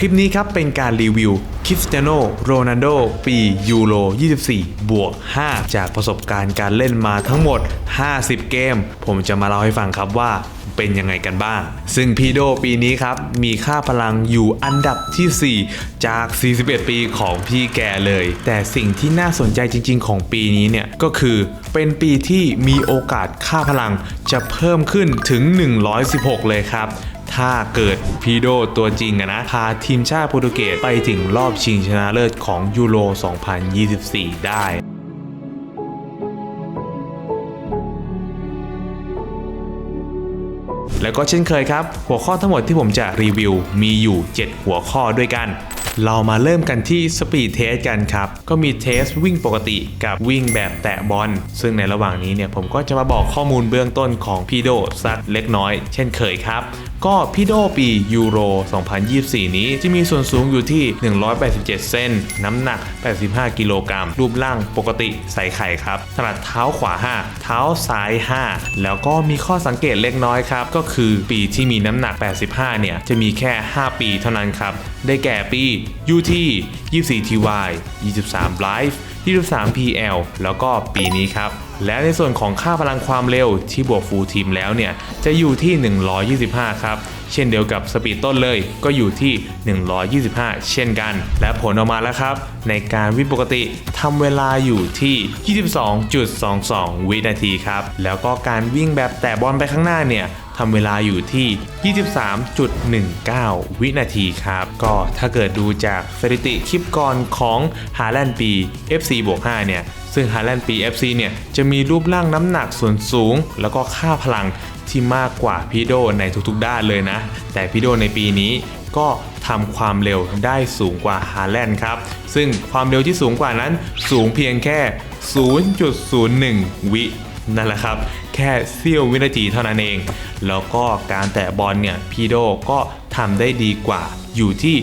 คลิปนี้ครับเป็นการรีวิวคริสเตียโนโรนัลโดปียูโร 24 บวก 5 จากประสบการณ์การเล่นมาทั้งหมด 50 เกม ผมจะมาเล่าให้ฟังครับว่าเป็นยังไงกันบ้าง ซึ่งพีโดปีนี้ครับ มีค่าพลังอยู่อันดับที่ 4 จาก 41 ปีของพี่แกเลย แต่สิ่งที่น่าสนใจจริง ๆ ของปีนี้เนี่ย ก็คือเป็นปีที่มีโอกาสค่าพลังจะเพิ่มขึ้นถึง 116 เลยครับ ถ้าเกิดพีโดตัวจริงอะนะพาทีมชาติโปรตุเกสไปถึงรอบชิงชนะเลิศของยูโร 2024 ได้แล้วก็เช่นเคยครับ หัวข้อทั้งหมดที่ผมจะรีวิวมีอยู่ 7 หัวข้อด้วยกัน เรามาเริ่มกันที่สปีดเทสกันครับ ก็มีเทสวิ่งปกติกับวิ่งแบบแตะบอล ซึ่งในระหว่างนี้เนี่ยผมก็จะมาบอกข้อมูลเบื้องต้นของพี่โดสักเล็กน้อย เช่นเคยครับ ก็พี่โดปียูโร 2024 นี้จะมีส่วนสูงอยู่ที่ 187 เซนน้ำหนัก 85 กิโลกรัม รูปร่างปกติใส่ไข่ครับถนัดเท้าขวา 5 เท้าซ้าย 5 แล้วก็มีข้อสังเกตเล็กน้อยครับ ก็คือปีที่มีน้ำหนัก 85 เนี่ย จะมีแค่ 5 ปีเท่านั้นครับได้แก่ปี UT 24 TY 23 Life 23 PL แล้วก็ปีนี้ครับ และในส่วนของค่าพลังความเร็วที่บวกฟูลทีมแล้วเนี่ย จะอยู่ที่ 125 ครับ เช่นเดียวกับสปีดต้นเลยก็อยู่ที่ 125 เช่นกัน และผลออกมาแล้วครับ ในการวิ่งปกติทำเวลาอยู่ที่ 22.22 วินาทีครับ แล้วก็การวิ่งแบบแตะบอลไปข้างหน้าเนี่ย ทำเวลาอยู่ที่ 23.19 วินาทีครับ ก็ถ้าเกิดดูจากสถิติคลิปก่อนของฮาแลนด์ปี FC บวก5เนี่ย ซึ่งฮาแลนด์ปี FC เนี่ย จะมีรูปร่างน้ำหนักส่วนสูง แล้วก็ค่าพลังที่มากกว่าพีโดในทุกๆด้านเลยนะ แต่พีโดในปีนี้ก็ทำความเร็วได้สูงกว่าฮาแลนด์ครับ ซึ่งความเร็วที่สูงกว่านั้นสูงเพียงแค่ 0.01 วินั่นแหละครับ แค่เสี้ยววินาทีเท่านั้นเอง แล้วก็การแตะบอลเนี่ยพีโดก็ทำได้ดีกว่าอยู่ที่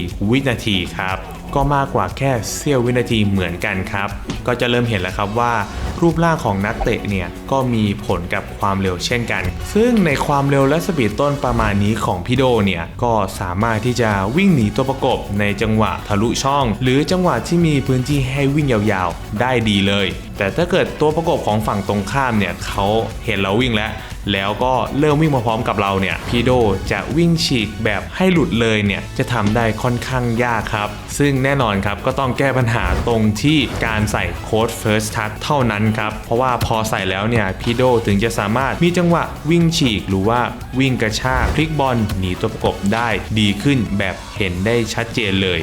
0.04 วินาทีครับ ก็มากกว่าแค่เสี้ยววินาทีเหมือนกันครับ ก็จะเริ่มเห็นแล้วครับว่า รูปร่างของนักเตะเนี่ยก็มีผลกับความเร็วเช่นกัน ซึ่งในความเร็วและสปีดต้นประมาณนี้ของพี่โดเนี่ยก็สามารถที่จะวิ่งหนีตัวประกบในจังหวะทะลุช่อง หรือจังหวะที่มีพื้นที่ให้วิ่งยาวๆ ได้ดีเลยแต่ถ้าเกิดตัวประกบของฝั่งตรงข้ามเนี่ยเขาเห็นเราวิ่งแล้ว แล้วก็เริ่มวิ่งมาพร้อมกับเราเนี่ยพีโดจะวิ่งฉีกแบบให้หลุดเลยเนี่ยจะทำได้ค่อนข้างยากครับ ซึ่งแน่นอนครับก็ต้องแก้ปัญหาตรงที่การใส่โค้ด First Touch เท่านั้นครับเพราะว่าพอใส่แล้วเนี่ยพีโดถึงจะสามารถมีจังหวะวิ่งฉีกหรือว่าวิ่งกระชากพลิกบอลหนีตัวประกบได้ดีขึ้นแบบเห็นได้ชัดเจนเลย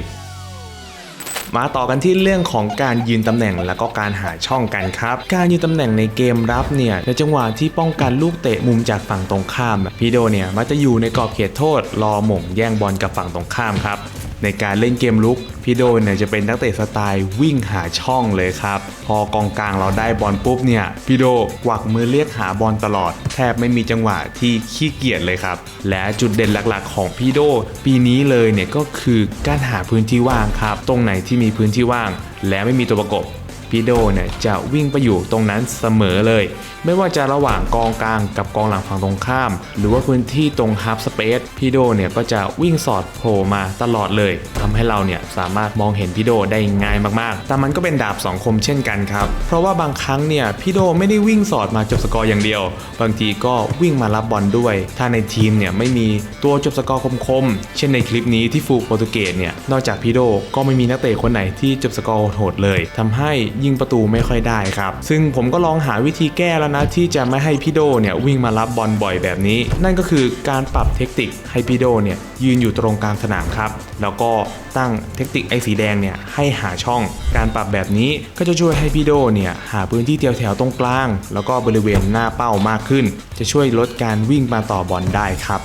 มาต่อกันที่เรื่องของการยืนตำแหน่งแล้วก็การหาช่องกันครับ การยืนตำแหน่งในเกมรับเนี่ยในจังหวะที่ป้องกันลูกเตะมุมจากฝั่งตรงข้ามพีโดเนี่ยมักจะอยู่ในกรอบเขตโทษ รอหม่งแย่งบอลกับฝั่งตรงข้ามครับ ในการเล่นเกมลุกพี่โดเนี่ยจะเป็นนักเตะสไตล์วิ่งหาช่องเลยครับ พอกองกลางเราได้บอลปุ๊บเนี่ยพี่โดกวักมือเรียกหาบอลตลอด แทบไม่มีจังหวะที่ขี้เกียจเลยครับ และจุดเด่นหลักๆ ของพี่โดปีนี้เลยเนี่ยก็คือการหาพื้นที่ว่างครับ ตรงไหนที่มีพื้นที่ว่าง และไม่มีตัวประกบ พีโดเนี่ยจะวิ่งไปอยู่ตรงนั้นเสมอเลย ไม่ว่าจะระหว่างกองกลางกับกองหลังฝั่งตรงข้าม หรือว่าพื้นที่ตรงฮับสเปซพีโดเนี่ยก็จะวิ่งสอดโผล่มาตลอดเลยทำให้เราเนี่ยสามารถมองเห็นพีโดได้ง่ายมากๆ แต่มันก็เป็นดาบสองคมเช่นกันครับ เพราะว่าบางครั้งเนี่ยพีโดไม่ได้วิ่งสอดมาจบสกอร์อย่างเดียว บางทีก็วิ่งมารับบอลด้วย ถ้าในทีมเนี่ยไม่มีตัวจบสกอร์คมๆ เช่นในคลิปนี้ที่ฟูโปรตุเกสเนี่ย นอกจากพีโดก็ไม่มีนักเตะคนไหนที่จบสกอร์โหดเลยทำให้ยิงประตูไม่ค่อยได้ครับ ซึ่งผมก็ลองหาวิธีแก้แล้วนะ ที่จะไม่ให้พี่โดเนี่ยวิ่งมารับบอลบ่อยแบบนี้ นั่นก็คือการปรับเทคนิคให้พี่โดเนี่ยยืนอยู่ตรงกลางสนามครับ แล้วก็ตั้งเทคนิคไอ้สีแดงเนี่ยให้หาช่อง การปรับแบบนี้ก็จะช่วยให้พี่โดเนี่ยหาพื้นที่แถวๆตรงกลาง แล้วก็บริเวณหน้าเป้ามากขึ้น จะช่วยลดการวิ่งมาต่อบอลได้ครับ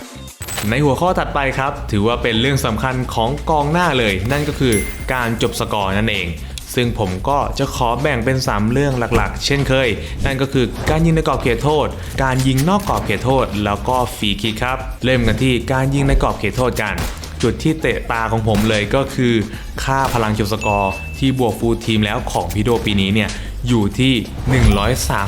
ในหัวข้อถัดไปครับ ถือว่าเป็นเรื่องสำคัญของกองหน้าเลย นั่นก็คือการจบสกอร์นั่นเอง ซึ่งผมก็จะขอแบ่งเป็น 3 เรื่องหลักๆ เช่นเคย นั่นก็คือการยิงในกรอบเขตโทษ การยิงนอกกรอบเขตโทษ แล้วก็ฟรีคิกครับ เริ่มกันที่การยิงในกรอบเขตโทษกัน จุดที่เตะตาของผมเลยก็คือ ค่าพลังจบสกอร์ ที่บวกฟูลทีมแล้วของพีโดปีนี้เนี่ยอยู่ที่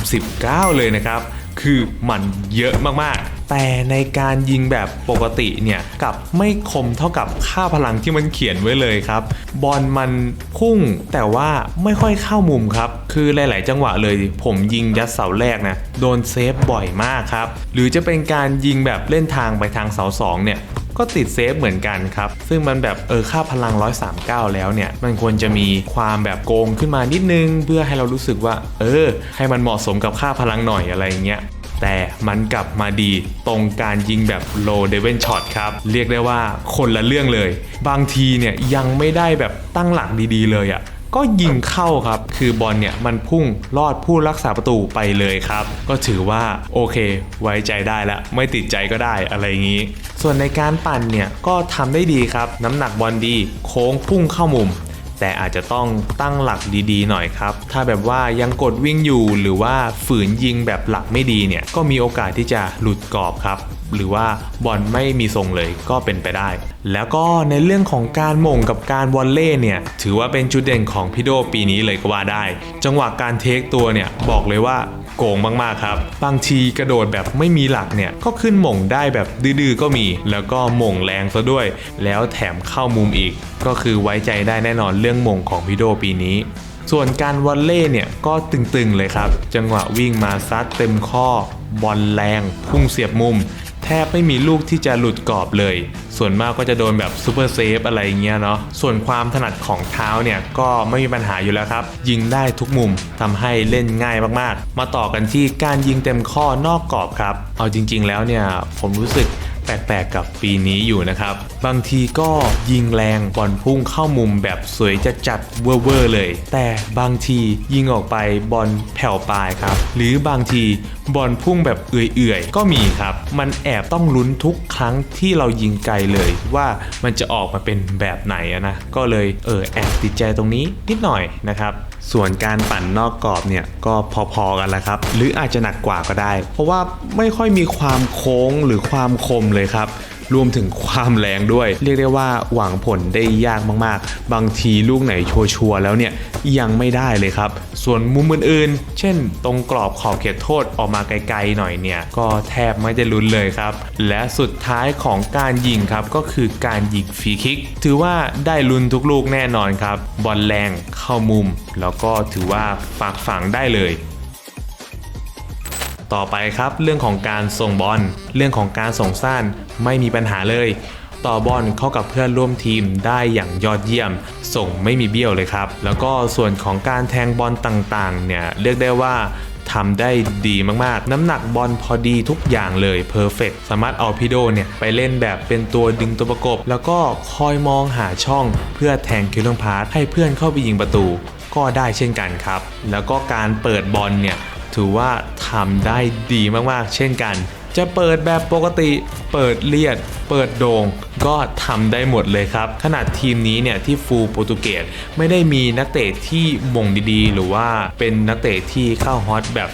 139 เลยนะครับ คือมันเยอะมากๆ แต่ในการยิงแบบปกติเนี่ยกับไม่คมเท่ากับค่าพลังที่มันเขียนไว้เลยครับ บอลมันพุ่งแต่ว่าไม่ค่อยเข้ามุมครับ คือหลาย ๆ จังหวะเลย ผมยิงยัดเสาแรกนะโดนเซฟบ่อยมากครับ หรือจะเป็นการยิงแบบเล่นทางไปทางเสาสองเนี่ย ก็ติดเซฟเหมือนกันครับ ซึ่งมันแบบเออค่าพลัง 139 แล้วเนี่ย มันควรจะมีความแบบโกงขึ้นมานิดนึง เพื่อให้เรารู้สึกว่า เออ ให้มันเหมาะสมกับค่าพลังหน่อยอะไรเงี้ยแต่มันกลับมาดีตรงการยิงแบบ low d e v e n shot ครับ เรียกได้ว่าคนละเรื่องเลย บางทีเนี่ยยังไม่ได้แบบตั้งหลักดีๆเลยอะ่ะ ก็ยิงเข้าครับ คือบอลเนี่ยมันพุ่งลอดผู้รักษาประตูไปเลยครับ ก็ถือว่าโอเค ไว้ใจได้ล้วไม่ติดใจก็ได้อะไรอย่างนี้ ส่วนในการปั่นเนี่ยก็ทำได้ดีครับ น้ำหนักบอลดี โค้งพุ่งเข้ามุมแต่อาจจะต้องตั้งหลักดีๆหน่อยครับ ถ้าแบบว่ายังกดวิ่งอยู่หรือว่าฝืนยิงแบบหลักไม่ดีเนี่ย ก็มีโอกาสที่จะหลุดกรอบครับ หรือว่าบอลไม่มีทรงเลยก็เป็นไปได้ แล้วก็ในเรื่องของการหม่งกับการวอลเล่เนี่ยถือว่าเป็นจุดเด่นของพี่โดปีนี้เลยก็ว่าได้ จังหวะการเทคตัวเนี่ยบอกเลยว่าโกงมากๆครับ บางทีกระโดดแบบไม่มีหลักเนี่ยก็ขึ้นหม่งได้แบบดื้อๆก็มี แล้วก็หม่งแรงซะด้วย แล้วแถมเข้ามุมอีก ก็คือไว้ใจได้แน่นอนเรื่องหม่งของพี่โดปีนี้ส่วนการวอลเล่เนี่ยก็ตึงๆเลยครับ จังหวะวิ่งมาซัดเต็มข้อบอลแรง พุ่งเสียบมุม แทบไม่มีลูกที่จะหลุดกรอบเลย ส่วนมากก็จะโดนแบบซูเปอร์เซฟอะไรเงี้ยเนาะ ส่วนความถนัดของเท้าเนี่ยก็ไม่มีปัญหาอยู่แล้วครับ ยิงได้ทุกมุมทำให้เล่นง่ายมากๆ มาต่อกันที่การยิงเต็มข้อนอกกรอบครับ เอาจริง ๆ แล้วเนี่ยผมรู้สึก แปลกๆกับปีนี้อยู่นะครับ บางทีก็ยิงแรงบอลพุ่งเข้ามุมแบบสวยจัดจัดเวอร์เลย แต่บางทียิงออกไปบอลแผ่วปลายครับ หรือบางทีบอลพุ่งแบบเอื่อยๆ ก็มีครับ มันแอบต้องลุ้นทุกครั้งที่เรายิงไกลเลยว่ามันจะออกมาเป็นแบบไหนนะ ก็เลยเออแอบติดใจตรงนี้นิดหน่อยนะครับ ส่วนการปั่นนอกกรอบเนี่ยก็พอๆกันละครับ หรืออาจจะหนักกว่าก็ได้ เพราะว่าไม่ค่อยมีความโค้งหรือความคมเลยครับ รวมถึงความแรงด้วย เรียกได้ว่าหวังผลได้ยากมากๆ บางทีลูกไหนชัวร์แล้วเนี่ยยังไม่ได้เลยครับ ส่วนมุมอื่นๆ เช่น ตรงกรอบขอบเขตโทษออกมาไกลๆหน่อยเนี่ยก็แทบไม่ได้ลุ้นเลยครับ และสุดท้ายของการยิงครับก็คือการยิงฟรีคิก ถือว่าได้ลุ้นทุกลูกแน่นอนครับบอลแรงเข้ามุม แล้วก็ถือว่าฝากฝังได้เลย ต่อไปครับ เรื่องของการส่งบอล เรื่องของการส่งสั้นไม่มีปัญหาเลย ต่อบอลเข้ากับเพื่อนร่วมทีมได้อย่างยอดเยี่ยม ส่งไม่มีเบี้ยวเลยครับ แล้วก็ส่วนของการแทงบอลต่างๆ เนี่ยเรียกได้ว่าทำได้ดีมากๆ น้ำหนักบอลพอดีทุกอย่างเลยเพอร์เฟกสามารถเอาพีโดเนี่ยไปเล่นแบบเป็นตัวดึงตัวประกบ แล้วก็คอยมองหาช่องเพื่อแทงคิลเลอร์พาสให้เพื่อนเข้าไปยิงประตู ก็ได้เช่นกันครับ แล้วก็การเปิดบอลเนี่ย ถือว่าทำได้ดีมากๆ เช่นกัน จะเปิดแบบปกติ เปิดเลียด เปิดโดง่งก็ทำได้หมดเลยครับ ขนาดทีมนี้เนี่ยที่ฟูลโปรตุเกสไม่ได้มีนักเตะที่มงดีๆ หรือว่าเป็นนักเตะที่เข้าฮอตแบบ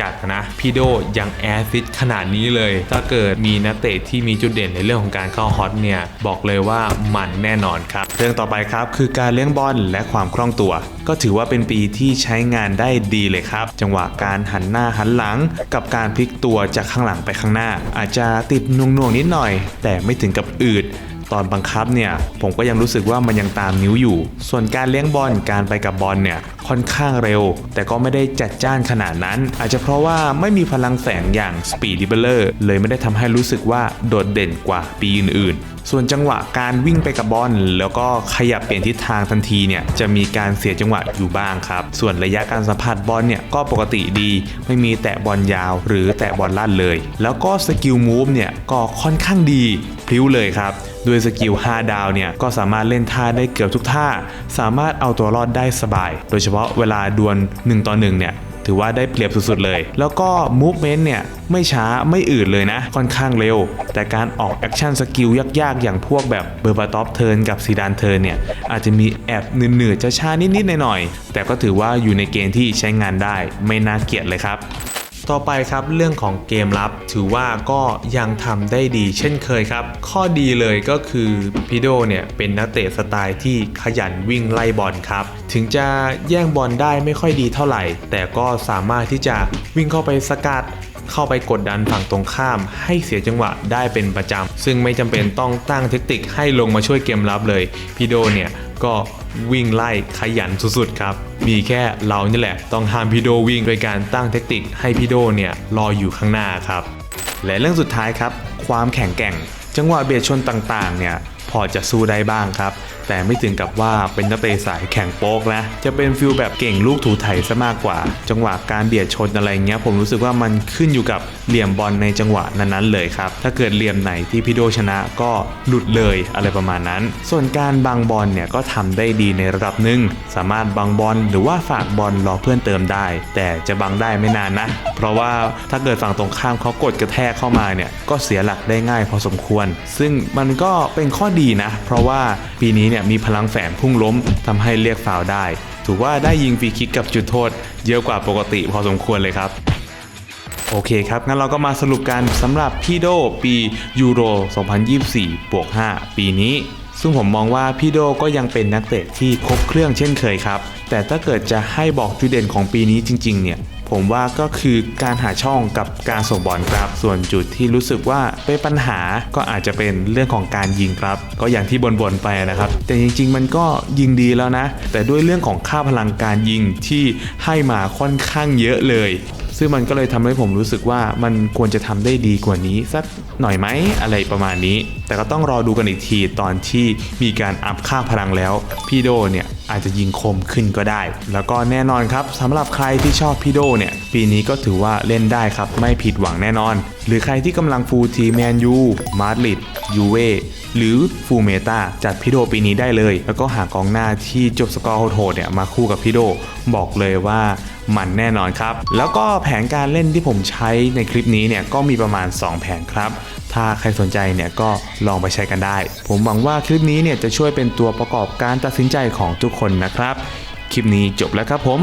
จัดๆนะพี่โดยังแอซิสต์ขนาดนี้เลย ถ้าเกิดมีนักเตะที่มีจุดเด่นในเรื่องของการเข้าฮอตเนี่ย บอกเลยว่ามันแน่นอนครับ เรื่องต่อไปครับคือการเลี้ยงบอลและความคล่องตัว ก็ถือว่าเป็นปีที่ใช้งานได้ดีเลยครับ จังหวะการหันหน้าหันหลัง กับการพลิกตัวจากข้างหลังไปข้างหน้า อาจจะติดน่วงๆนิดหน่อย แต่ไม่ถึงกับอืด ตอนบังคับเนี่ยผมก็ยังรู้สึกว่ามันยังตามนิ้วอยู่ ส่วนการเลี้ยงบอลการไปกับบอลเนี่ยค่อนข้างเร็ว แต่ก็ไม่ได้จัดจ้านขนาดนั้น อาจจะเพราะว่าไม่มีพลังแสงอย่างสปีดดิเบลเลอร์เลยไม่ได้ทำให้รู้สึกว่าโดดเด่นกว่าปีอื่นๆ ส่วนจังหวะการวิ่งไปกับบอลแล้วก็ขยับเปลี่ยนทิศทางทันทีเนี่ยจะมีการเสียจังหวะอยู่บ้างครับ ส่วนระยะการสัมผัสบอลเนี่ยก็ปกติดี ไม่มีแตะบอลยาว หรือแตะบอลลั่นเลย แล้วก็สกิลมูฟเนี่ยก็ค่อนข้างดีพลิ้วเลยครับด้วยสกิล 5 ดาวเนี่ยก็สามารถเล่นท่าได้เกือบทุกท่า สามารถเอาตัวรอดได้สบาย โดยเฉพาะเวลาดวล1ต่อ1เนี่ย ถือว่าได้เปรียบสุดๆเลย แล้วก็ movement เนี่ยไม่ช้าไม่อืดเลยนะ ค่อนข้างเร็ว แต่การออกแอคชั่นสกิลยากๆ อย่างพวกแบบเบอร์บาท็อปเทิร์นกับซีดานเทิร์นเนี่ย อาจจะมีแอบเหนืดๆจะช้านิดๆหน่อยๆแต่ก็ถือว่าอยู่ในเกณฑ์ที่ใช้งานได้ไม่น่าเกลียดเลยครับ ต่อไปครับเรื่องของเกมรับ ถือว่าก็ยังทำได้ดีเช่นเคยครับ ข้อดีเลยก็คือพิโดเนี่ยเป็นนักเตะสไตล์ที่ขยันวิ่งไล่บอลครับ ถึงจะแย่งบอลได้ไม่ค่อยดีเท่าไหร่ แต่ก็สามารถที่จะวิ่งเข้าไปสกัดเข้าไปกดดันฝั่งตรงข้าม ให้เสียจังหวะได้เป็นประจำ ซึ่งไม่จำเป็นต้องตั้งเทคนิคให้ลงมาช่วยเกมรับเลยพีโดเนี่ยก็วิ่งไล่ขยันสุดๆครับ มีแค่เรานี่แหละ ต้องห้ามพี่โดวิ่งโดยการตั้งเทคนิคให้พี่โดเนี่ยรออยู่ข้างหน้าครับ และเรื่องสุดท้ายครับ ความแข็งแกร่ง จังหวะเบียดชนต่างๆเนี่ย พอจะสู้ได้บ้างครับ แต่ไม่ถึงกับว่าเป็นนักเตะสายแข่งโป๊กนะ จะเป็นฟิลแบบเก่งลูกถูไถซะมากกว่า จังหวะการเบียดชนอะไรเงี้ยผมรู้สึกว่ามันขึ้นอยู่กับเหลี่ยมบอลในจังหวะนั้นๆเลยครับ ถ้าเกิดเหลี่ยมไหนที่พี่โดชนะก็หลุดเลยอะไรประมาณนั้น ส่วนการบังบอลเนี่ยก็ทำได้ดีในระดับหนึ่งสามารถบังบอลหรือว่าฝากบอลรอเพื่อนเติมได้ แต่จะบังได้ไม่นานนะ เพราะว่าถ้าเกิดฝั่งตรงข้ามเขากดกระแทกเข้ามาเนี่ยก็เสียหลักได้ง่ายพอสมควร ซึ่งมันก็เป็นข้อดีนะ เพราะว่าปีนี้เนี่ยมีพลังแฝงพุ่งล้มทำให้เรียกฟาวได้ ถือว่าได้ยิงฟรีคิกกับจุดโทษ เยอะกว่าปกติพอสมควรเลยครับ โอเคครับ งั้นเราก็มาสรุปกันสำหรับพี่โดปียูโร 2024 บวก 5 ปีนี้ ซึ่งผมมองว่าพี่โดก็ยังเป็นนักเตะที่ครบเครื่องเช่นเคยครับ แต่ถ้าเกิดจะให้บอกจุดเด่นของปีนี้จริง ๆ เนี่ยผมว่าก็คือการหาช่องกับการส่งบอลครับ ส่วนจุดที่รู้สึกว่าเป็นปัญหาก็อาจจะเป็นเรื่องของการยิงครับ ก็อย่างที่บ่นๆไปนะครับ แต่จริงๆ มันก็ยิงดีแล้วนะ แต่ด้วยเรื่องของค่าพลังการยิงที่ให้มาค่อนข้างเยอะเลย ซึ่งมันก็เลยทำให้ผมรู้สึกว่ามันควรจะทำได้ดีกว่านี้สักหน่อยไหมอะไรประมาณนี้ แต่ก็ต้องรอดูกันอีกทีตอนที่มีการอัพค่าพลังแล้ว พี่โดเนี่ยอาจจะยิงคมขึ้นก็ได้ แล้วก็แน่นอนครับสำหรับใครที่ชอบพี่โดเนี่ยปีนี้ก็ถือว่าเล่นได้ครับไม่ผิดหวังแน่นอน หรือใครที่กำลังฟูลทีแมนยูมาดริดยูเวหรือฟูเมตาจัดพี่โดปีนี้ได้เลย แล้วก็หากองหน้าที่จบสกอร์โหดๆเนี่ยมาคู่กับพี่โดบอกเลยว่า มันแน่นอนครับ แล้วก็แผนการเล่นที่ผมใช้ในคลิปนี้เนี่ยก็มีประมาณ 2 แผนครับ ถ้าใครสนใจเนี่ยก็ลองไปใช้กันได้ ผมหวังว่าคลิปนี้เนี่ยจะช่วยเป็นตัวประกอบการตัดสินใจของทุกคนนะครับ คลิปนี้จบแล้วครับผม